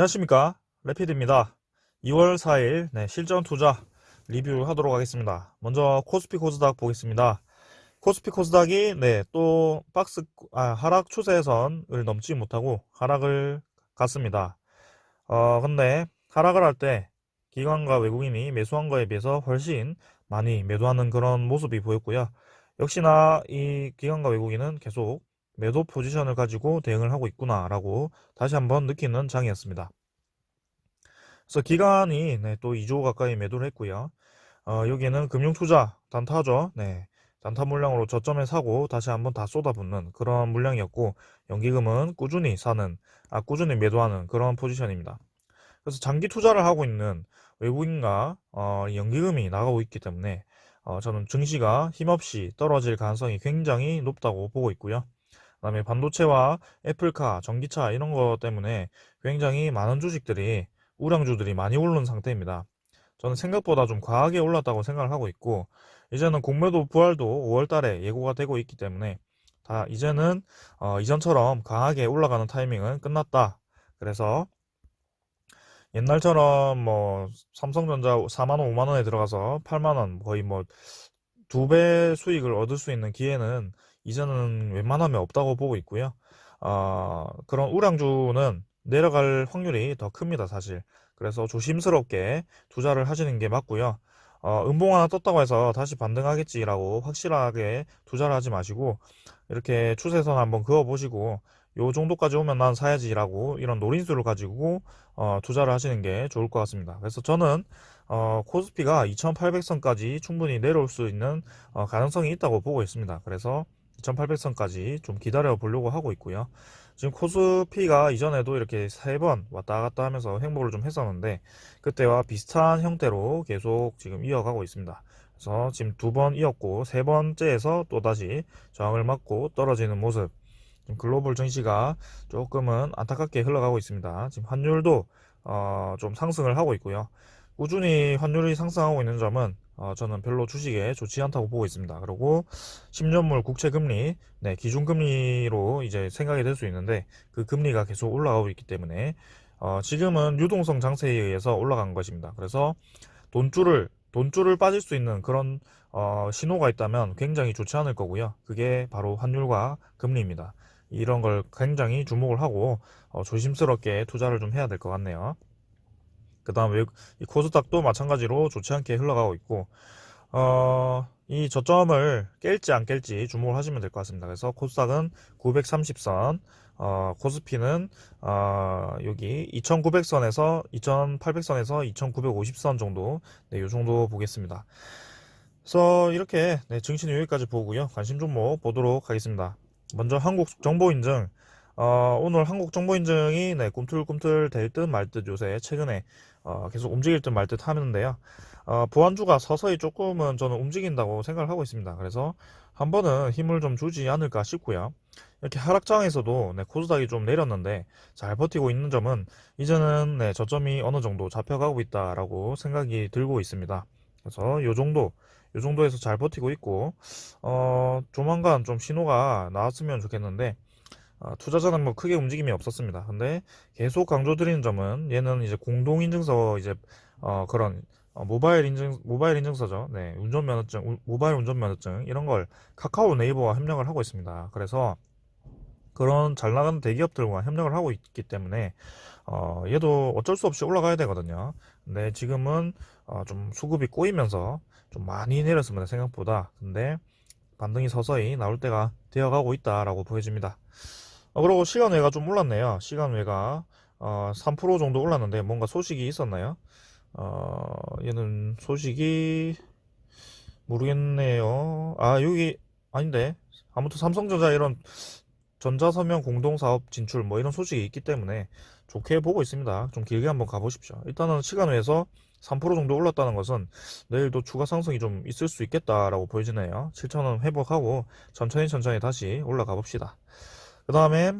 안녕하십니까? 레피드입니다. 2월 4일 네, 실전 투자 리뷰하도록 하겠습니다. 먼저 코스피 코스닥 보겠습니다. 코스피 코스닥이 네, 또 박스 아, 하락 추세선을 넘지 못하고 하락을 갔습니다. 어 근데 하락을 할 때 기관과 외국인이 매수한 거에 비해서 훨씬 많이 매도하는 그런 모습이 보였고요. 역시나 이 기관과 외국인은 계속 매도 포지션을 가지고 대응을 하고 있구나라고 다시 한번 느끼는 장이었습니다. 그래서 기간이 네, 또 2조 가까이 매도를 했고요. 어, 여기에는 금융투자 단타죠. 네, 단타 물량으로 저점에 사고 다시 한번 다 쏟아붓는 그런 물량이었고 연기금은 꾸준히 사는, 아 꾸준히 매도하는 그런 포지션입니다. 그래서 장기 투자를 하고 있는 외국인과 어, 연기금이 나가고 있기 때문에 어, 저는 증시가 힘없이 떨어질 가능성이 굉장히 높다고 보고 있고요. 그다음에 반도체와 애플카, 전기차 이런 거 때문에 굉장히 많은 주식들이 우량주들이 많이 오른 상태입니다. 저는 생각보다 좀 과하게 올랐다고 생각을 하고 있고 이제는 공매도 부활도 5월 달에 예고가 되고 있기 때문에 다 이제는 어, 이전처럼 강하게 올라가는 타이밍은 끝났다. 그래서 옛날처럼 뭐 삼성전자 4만 원, 5만 원에 들어가서 8만 원 거의 뭐 두 배 수익을 얻을 수 있는 기회는 이제는 웬만하면 없다고 보고 있고요. 어, 그런 우량주는 내려갈 확률이 더 큽니다, 사실. 그래서 조심스럽게 투자를 하시는 게 맞고요. 어, 음봉 하나 떴다고 해서 다시 반등하겠지라고 확실하게 투자를 하지 마시고 이렇게 추세선 한번 그어 보시고 요 정도까지 오면 난 사야지라고 이런 노린수를 가지고 어, 투자를 하시는 게 좋을 것 같습니다. 그래서 저는 어, 코스피가 2800선까지 충분히 내려올 수 있는 어, 가능성이 있다고 보고 있습니다. 그래서 2800선까지 좀 기다려 보려고 하고 있고요. 지금 코스피가 이전에도 이렇게 세 번 왔다 갔다 하면서 행보를 좀 했었는데 그때와 비슷한 형태로 계속 지금 이어가고 있습니다. 그래서 지금 두 번 이었고 세 번째에서 또다시 저항을 맞고 떨어지는 모습 지금 글로벌 증시가 조금은 안타깝게 흘러가고 있습니다. 지금 환율도 어, 좀 상승을 하고 있고요. 꾸준히 환율이 상승하고 있는 점은 어, 저는 별로 주식에 좋지 않다고 보고 있습니다. 그리고 10년물 국채 금리, 네, 기준 금리로 이제 생각이 될 수 있는데 그 금리가 계속 올라가고 있기 때문에 어, 지금은 유동성 장세에 의해서 올라간 것입니다. 그래서 돈줄을 돈줄을 빠질 수 있는 그런 어, 신호가 있다면 굉장히 좋지 않을 거고요. 그게 바로 환율과 금리입니다. 이런 걸 굉장히 주목을 하고 어, 조심스럽게 투자를 좀 해야 될 것 같네요. 그 다음에 이 코스닥도 마찬가지로 좋지 않게 흘러가고 있고 어, 이 저점을 깰지 안 깰지 주목을 하시면 될 것 같습니다. 그래서 코스닥은 930선, 어, 코스피는 어, 여기 2900선에서 2800선에서 2950선 정도, 네, 요 정도 보겠습니다. 그래서 이렇게 네, 증시는 여기까지 보고요. 관심 종목 보도록 하겠습니다. 먼저 한국 정보 인증. 어, 오늘 한국 정보 인증이 네, 꿈틀꿈틀 될 듯 말 듯 요새 최근에 어, 계속 움직일 듯 말 듯 하는데요. 어, 보안주가 서서히 조금은 저는 움직인다고 생각을 하고 있습니다. 그래서 한 번은 힘을 좀 주지 않을까 싶고요. 이렇게 하락장에서도 네, 코스닥이 좀 내렸는데 잘 버티고 있는 점은 이제는 네, 저점이 어느 정도 잡혀가고 있다라고 생각이 들고 있습니다. 그래서 요 정도 요 정도에서 잘 버티고 있고 어, 조만간 좀 신호가 나왔으면 좋겠는데 어, 투자자는 뭐 크게 움직임이 없었습니다. 근데 계속 강조드리는 점은 얘는 이제 공동 인증서 이제 어, 그런 어, 모바일 인증 모바일 인증서죠. 네, 운전면허증, 우- 모바일 운전면허증 이런 걸 카카오 네이버와 협력을 하고 있습니다. 그래서 그런 잘 나가는 대기업들과 협력을 하고 있기 때문에 어, 얘도 어쩔 수 없이 올라가야 되거든요. 근데 지금은 어, 좀 수급이 꼬이면서 좀 많이 내렸습니다. 생각보다. 근데 반등이 서서히 나올 때가 되어가고 있다라고 보여집니다. 어, 그리고 시간 외가 좀 올랐네요. 시간 외가 어, 3% 정도 올랐는데 뭔가 소식이 있었나요? 어, 얘는 소식이 모르겠네요. 아, 여기 아닌데. 아무튼 삼성전자 이런 전자서명 공동사업 진출 뭐 이런 소식이 있기 때문에 좋게 보고 있습니다. 좀 길게 한번 가보십시오. 일단은 시간 외에서 3% 정도 올랐다는 것은 내일도 추가 상승이 좀 있을 수 있겠다라고 보여지네요. 7,000원 회복하고 천천히 천천히 다시 올라가 봅시다. 그 다음에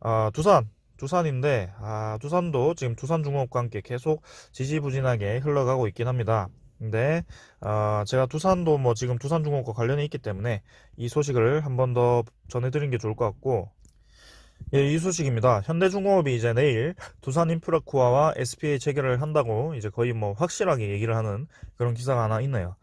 아, 두산 두산인데 아, 두산도 지금 두산중공업과 함께 계속 지지부진하게 흘러가고 있긴 합니다. 근데 아, 제가 두산도 뭐 지금 두산중공업과 관련이 있기 때문에 이 소식을 한 번 더 전해드린 게 좋을 것 같고 예, 이 소식입니다. 현대중공업이 이제 내일 두산 인프라코아와 SPA 체결을 한다고 이제 거의 뭐 확실하게 얘기를 하는 그런 기사가 하나 있네요.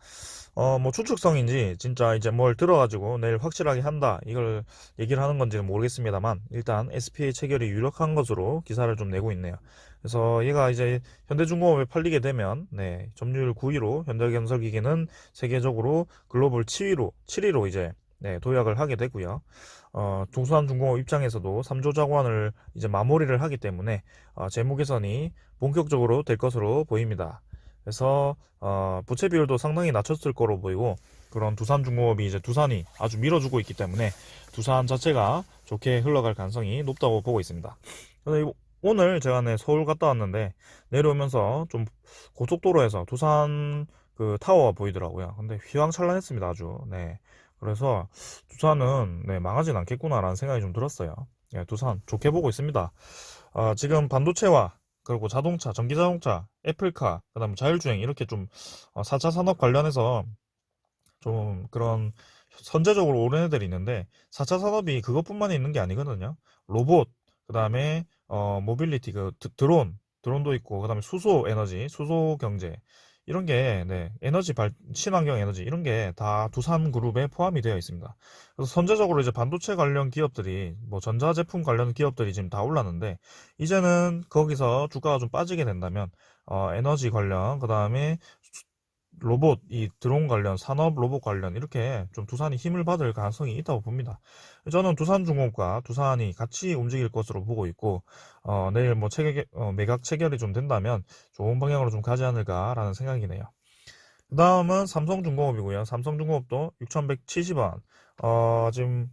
어, 뭐 추측성인지 진짜 이제 뭘 들어가지고 내일 확실하게 한다 이걸 얘기를 하는 건지는 모르겠습니다만 일단 SPA 체결이 유력한 것으로 기사를 좀 내고 있네요. 그래서 얘가 이제 현대중공업에 팔리게 되면 네, 점유율 9위로 현대건설기계는 세계적으로 글로벌 7위로 7위로 이제 네, 도약을 하게 되고요. 어, 동서남중공업 입장에서도 3조 자원을 이제 마무리를 하기 때문에 어, 재무 개선이 본격적으로 될 것으로 보입니다. 그래서 어, 부채 비율도 상당히 낮췄을 거로 보이고 그런 두산 중공업이 이제 두산이 아주 밀어주고 있기 때문에 두산 자체가 좋게 흘러갈 가능성이 높다고 보고 있습니다. 오늘 제가 네, 서울 갔다 왔는데 내려오면서 좀 고속도로에서 두산 그 타워가 보이더라고요. 근데 휘황찬란했습니다, 아주. 네. 그래서 두산은 네, 망하진 않겠구나라는 생각이 좀 들었어요. 예, 두산 좋게 보고 있습니다. 아, 지금 반도체와 그리고 자동차, 전기 자동차, 애플카, 그다음 자율주행 이렇게 좀 어, 4차 산업 관련해서 좀 그런 선제적으로 오른 애들이 있는데 4차 산업이 그것뿐만 있는 게 아니거든요. 로봇, 그다음에 어, 모빌리티, 그 드- 드론, 드론도 있고 그다음에 수소 에너지, 수소 경제 이런 게 네, 에너지 발 친환경 에너지 이런 게 다 두산 그룹에 포함이 되어 있습니다. 그래서 선제적으로 이제 반도체 관련 기업들이 뭐 전자 제품 관련 기업들이 지금 다 올랐는데 이제는 거기서 주가가 좀 빠지게 된다면 어, 에너지 관련 그 다음에 로봇, 이 드론 관련, 산업 로봇 관련 이렇게 좀 두산이 힘을 받을 가능성이 있다고 봅니다. 저는 두산중공업과 두산이 같이 움직일 것으로 보고 있고 어, 내일 뭐 체결, 어, 매각 체결이 좀 된다면 좋은 방향으로 좀 가지 않을까라는 생각이네요. 그 다음은 삼성중공업이고요. 삼성중공업도 6,170원. 어, 지금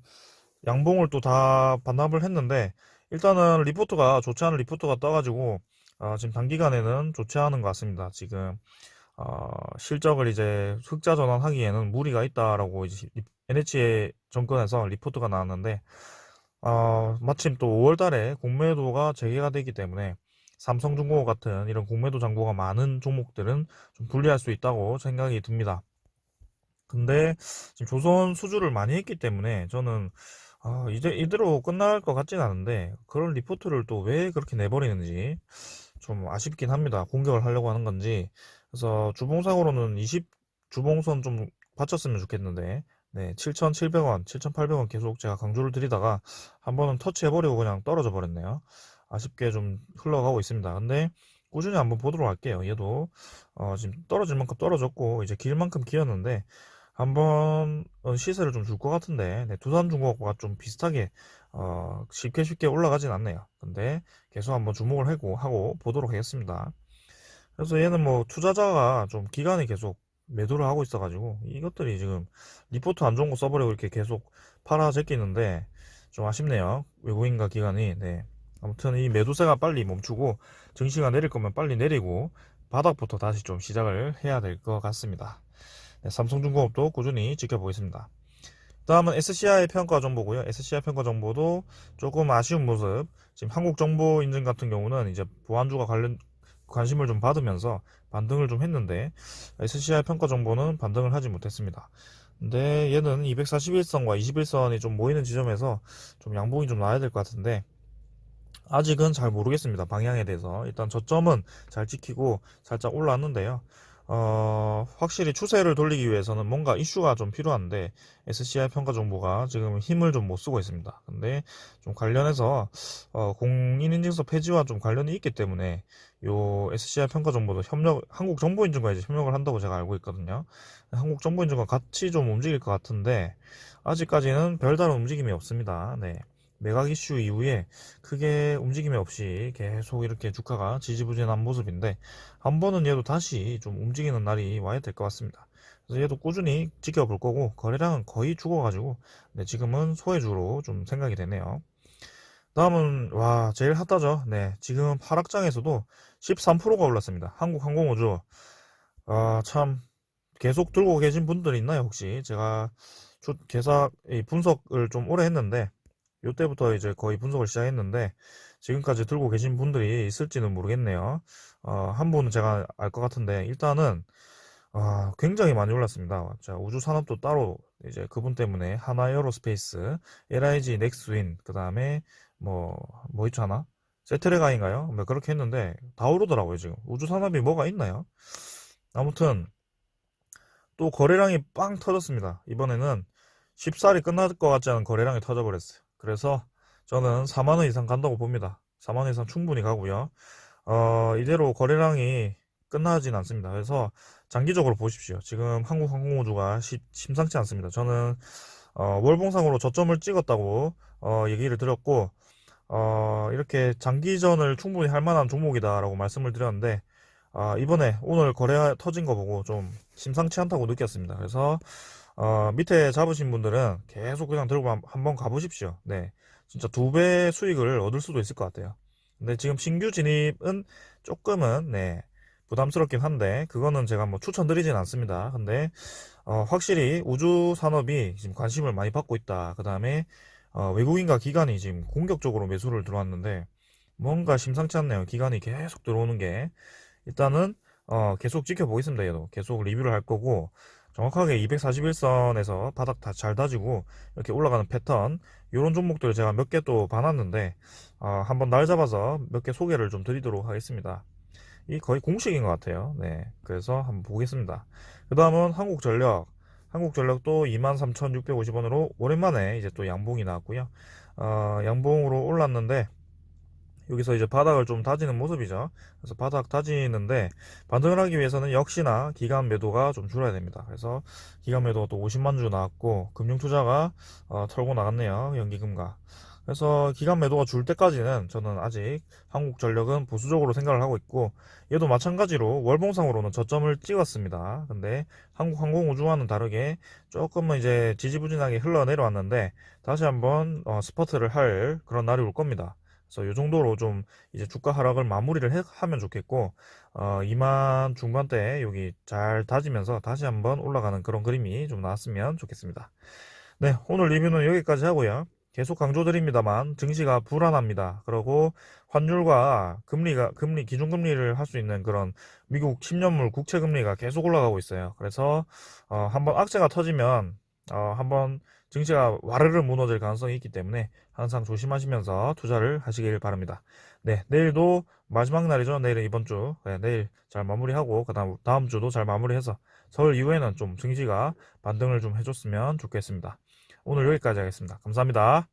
양봉을 또 다 반납을 했는데 일단은 리포트가 좋지 않은 리포트가 떠가지고 어, 지금 단기간에는 좋지 않은 것 같습니다. 지금 어, 실적을 이제 흑자 전환하기에는 무리가 있다라고 이제 NHA 정권에서 리포트가 나왔는데 어, 마침 또 5월 달에 공매도가 재개가 되기 때문에 삼성중공업 같은 이런 공매도 잔고가 많은 종목들은 좀 불리할 수 있다고 생각이 듭니다. 근데 지금 조선 수주를 많이 했기 때문에 저는 아, 이제 이대로 끝날 것 같진 않은데 그런 리포트를 또 왜 그렇게 내버리는지 좀 아쉽긴 합니다. 공격을 하려고 하는 건지. 그래서 주봉상으로는 20 주봉선 좀 받쳤으면 좋겠는데 네, 7,700원, 7,800원 계속 제가 강조를 드리다가 한 번은 터치해버리고 그냥 떨어져 버렸네요. 아쉽게 좀 흘러가고 있습니다. 근데 꾸준히 한번 보도록 할게요. 얘도 어, 지금 떨어질 만큼 떨어졌고 이제 길 만큼 기었는데 한번 어, 시세를 좀 줄 것 같은데 네, 두산중공업과 좀 비슷하게 어, 쉽게 쉽게 올라가진 않네요. 근데 계속 한번 주목을 하고 보도록 하겠습니다. 그래서 얘는 뭐 투자자가 좀 기간에 계속 매도를 하고 있어가지고 이것들이 지금 리포트 안 좋은 거 써버리고 이렇게 계속 팔아 제끼는데 좀 아쉽네요. 외국인과 기관이 네. 아무튼 이 매도세가 빨리 멈추고 증시가 내릴 거면 빨리 내리고 바닥부터 다시 좀 시작을 해야 될 것 같습니다. 네, 삼성중공업도 꾸준히 지켜보겠습니다. 다음은 SCI 평가 정보고요. SCI 평가 정보도 조금 아쉬운 모습. 지금 한국정보인증 같은 경우는 이제 보안주가 관련 관심을 좀 받으면서 반등을 좀 했는데 SCI 평가 정보는 반등을 하지 못했습니다. 근데 얘는 241선과 21선이 좀 모이는 지점에서 좀 양봉이 좀 나야 될 것 같은데 아직은 잘 모르겠습니다. 방향에 대해서. 일단 저점은 잘 지키고 살짝 올라왔는데요. 어, 확실히 추세를 돌리기 위해서는 뭔가 이슈가 좀 필요한데 SCI 평가 정보가 지금 힘을 좀 못 쓰고 있습니다. 근데 좀 관련해서 어, 공인인증서 폐지와 좀 관련이 있기 때문에 요 SCI 평가 정보도 협력 한국 정보인증과 이제 협력을 한다고 제가 알고 있거든요. 한국 정보인증과 같이 좀 움직일 것 같은데 아직까지는 별다른 움직임이 없습니다. 네. 매각 이슈 이후에 크게 움직임이 없이 계속 이렇게 주가가 지지부진한 모습인데 한 번은 얘도 다시 좀 움직이는 날이 와야 될 것 같습니다. 그래서 얘도 꾸준히 지켜볼 거고 거래량은 거의 죽어가지고 네, 지금은 소외주로 좀 생각이 되네요. 다음은 와 제일 핫하죠. 네 지금 하락장에서도 13%가 올랐습니다. 한국항공우주 아참 계속 들고 계신 분들 있나요 혹시? 제가 주, 계사 이 분석을 좀 오래 했는데 요때부터 이제 거의 분석을 시작했는데 지금까지 들고 계신 분들이 있을지는 모르겠네요. 어, 한 분은 제가 알 것 같은데 일단은 아, 굉장히 많이 올랐습니다. 자, 우주 산업도 따로 이제 그분 때문에 하나 에어로스페이스, LIG 넥스윈, 그 다음에 뭐, 뭐 있잖아? 세트레가인가요? 뭐 그렇게 했는데 다 오르더라고요, 지금. 우주 산업이 뭐가 있나요? 아무튼 또 거래량이 빵 터졌습니다. 이번에는 쉽사리 끝날 것 같지 않은 거래량이 터져버렸어요. 그래서 저는 4만원 이상 간다고 봅니다. 4만원 이상 충분히 가고요. 어, 이대로 거래량이 끝나진 않습니다. 그래서 장기적으로 보십시오. 지금 한국 항공우주가 시- 심상치 않습니다. 저는 어, 월봉상으로 저점을 찍었다고 어, 얘기를 드렸고 어, 이렇게 장기전을 충분히 할 만한 종목이다라고 말씀을 드렸는데 아, 이번에 오늘 거래 터진 거 보고 좀 심상치 않다고 느꼈습니다. 그래서 어, 밑에 잡으신 분들은 계속 그냥 들고 한- 한번 가보십시오. 네. 진짜 두 배 수익을 얻을 수도 있을 것 같아요. 근데 지금 신규 진입은 조금은, 네, 부담스럽긴 한데, 그거는 제가 뭐 추천드리진 않습니다. 근데, 어, 확실히 우주 산업이 지금 관심을 많이 받고 있다. 그 다음에, 어, 외국인과 기관이 지금 공격적으로 매수를 들어왔는데, 뭔가 심상치 않네요. 기관이 계속 들어오는 게. 일단은, 어, 계속 지켜보겠습니다. 얘도. 계속 리뷰를 할 거고, 정확하게 241선에서 바닥 다 잘 다지고 이렇게 올라가는 패턴 이런 종목들 제가 몇 개 또 봐놨는데 어, 한번 날 잡아서 몇 개 소개를 좀 드리도록 하겠습니다. 이 거의 공식인 것 같아요. 네, 그래서 한번 보겠습니다. 그 다음은 한국전력. 한국전력도 23,650원으로 오랜만에 이제 또 양봉이 나왔고요. 어, 양봉으로 올랐는데 여기서 이제 바닥을 좀 다지는 모습이죠. 그래서 바닥 다지는데 반등을 하기 위해서는 역시나 기간 매도가 좀 줄어야 됩니다. 그래서 기간 매도가 또 50만 주 나왔고 금융 투자가 어, 털고 나갔네요. 연기금과. 그래서 기간 매도가 줄 때까지는 저는 아직 한국전력은 보수적으로 생각을 하고 있고 얘도 마찬가지로 월봉상으로는 저점을 찍었습니다. 근데 한국항공우주와는 다르게 조금은 이제 지지부진하게 흘러내려왔는데 다시 한번 어, 스퍼트를 할 그런 날이 올 겁니다. 그래서 이 정도로 좀 이제 주가 하락을 마무리를 해- 하면 좋겠고 어, 2만 중반대 여기 잘 다지면서 다시 한번 올라가는 그런 그림이 좀 나왔으면 좋겠습니다. 네, 오늘 리뷰는 여기까지 하고요. 계속 강조드립니다만 증시가 불안합니다. 그리고 환율과 금리가 금리 기준 금리를 할 수 있는 그런 미국 10년물 국채 금리가 계속 올라가고 있어요. 그래서 어, 한번 악재가 터지면 어, 한번 증시가 와르르 무너질 가능성이 있기 때문에 항상 조심하시면서 투자를 하시길 바랍니다. 네, 내일도 마지막 날이죠. 내일은 이번 주. 네, 내일 잘 마무리하고 그다음 다음 주도 잘 마무리해서 설 이후에는 좀 증시가 반등을 좀 해줬으면 좋겠습니다. 오늘 여기까지 하겠습니다. 감사합니다.